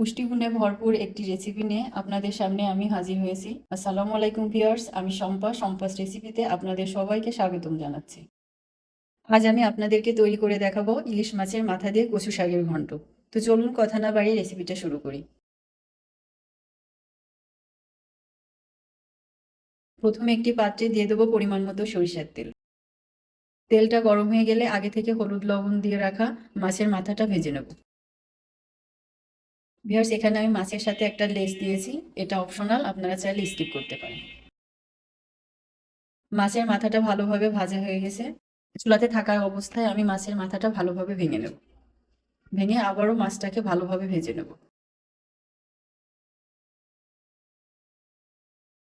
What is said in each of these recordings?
পুষ্টিগুণে ভরপুর একটি রেসিপি নিয়ে আপনাদের সামনে আমি হাজির হয়েছি। আসসালামু আলাইকুম ভিউয়ার্স আমি শম্পা, শম্পাস রেসিপিতে আপনাদের সবাইকে স্বাগতম জানাচ্ছি। আজ আমি আপনাদেরকে তৈরি করে দেখাবো ইলিশ মাছের মাথা দিয়ে কচু শাকের ঘন্ট। তো চলুন কথা না বাড়িয়ে রেসিপিটা শুরু করি। প্রথমে একটি পাত্রে দিয়ে দেবো পরিমাণ মতো সরিষার তেল। তেলটা গরম হয়ে গেলে আগে থেকে হলুদ লবণ দিয়ে রাখা মাছের মাথাটা ভেজে নেব। ভিউয়ার্স এখানে আমি মাছের সাথে একটা লেস দিয়েছি। এটা অপশনাল আপনারা চাইলে স্কিপ করতে পারেন। মাছের মাথাটা ভালোভাবে ভাজা হয়ে গেছে। চুলাতে থাকার অবস্থায় আমি মাছের মাথাটা ভালোভাবে ভেঙে নেব। ভেঙে আবারও মাছটাকে ভালোভাবে ভেজে নেব।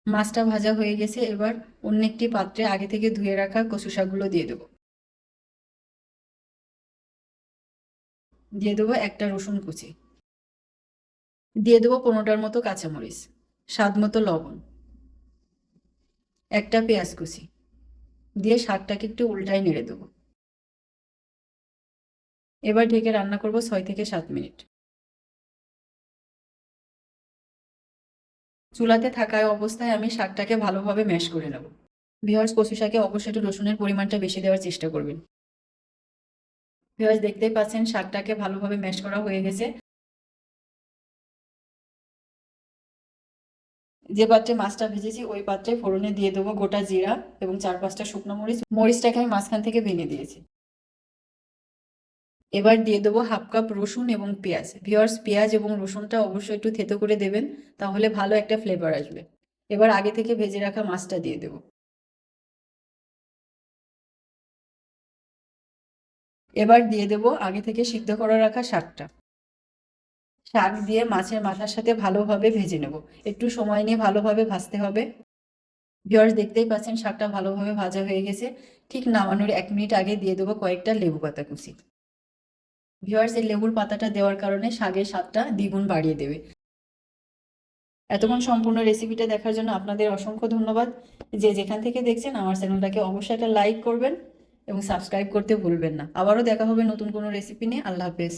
মাছটা ভাজা হয়ে গেছে, এবার অন্য একটি পাত্রে আগে থেকে ধুয়ে রাখা কচু শাকগুলো দিয়ে দেবো। দিয়ে দেবো একটা রসুন কুচি। দিয়ে দেবো পনেরোটার মতো কাঁচামরিচ, স্বাদ মতো লবণ, একটা পেঁয়াজ কুচি, দিয়ে শাকটাকে একটু উল্টায় নেড়ে দেবো। এবার ঢেকে রান্না করব ছয় থেকে সাত মিনিট। চুলাতে থাকায় অবস্থায় আমি শাকটাকে ভালোভাবে ম্যাশ করে নেব। ভিওয়ার্স কচু শাকে অবশ্যই একটু রসুনের পরিমাণটা বেশি দেওয়ার চেষ্টা করবেন। ভিওয়ার্স দেখতেই পাচ্ছেন শাকটাকে ভালোভাবে ম্যাশ করা হয়ে গেছে। যে পাত্রে মাছটা ভেজেছি, ওই পাত্রে ফোড়নে দিয়ে দেবো গোটা জিরা এবং চার পাঁচটা শুকনো মরিচ। মরিচটাকে আমি মাঝখান থেকে ভেঙে দিয়েছি। এবার দিয়ে দেবো হাফ কাপ রসুন এবং পেঁয়াজ। ভিওয়ার্স পেঁয়াজ এবং রসুনটা অবশ্যই একটু থেতো করে দেবেন, তাহলে ভালো একটা ফ্লেভার আসবে। এবার আগে থেকে ভেজে রাখা মাছটা দিয়ে দেবো। এবার দিয়ে দেবো আগে থেকে সিদ্ধ করে রাখা শাকটা। শাক দিয়ে মাছের মাথার সাথে ভালোভাবে ভেজে নেব। একটু সময় নিয়ে ভালোভাবে ভাজতে হবে। ভিওয়ার্স দেখতেই পাচ্ছেন, শাকটা ভালোভাবে ভাজা হয়ে গেছে। ঠিক নামানোর এক মিনিট আগে দিয়ে দেবো কয়েকটা লেবু পাতা কুচি। ভিওয়ার্স এই লেবুর পাতাটা দেওয়ার কারণে শাকের স্বাদটা দ্বিগুণ বাড়িয়ে দেবে। এতক্ষণ সম্পূর্ণ রেসিপিটা দেখার জন্য আপনাদের অসংখ্য ধন্যবাদ। যে যেখান থেকে দেখছেন আমার চ্যানেলটাকে অবশ্যই একটা লাইক করবেন এবং সাবস্ক্রাইব করতে ভুলবেন না। আবারও দেখা হবে নতুন কোনো রেসিপি নিয়ে। আল্লাহ হাফেজ।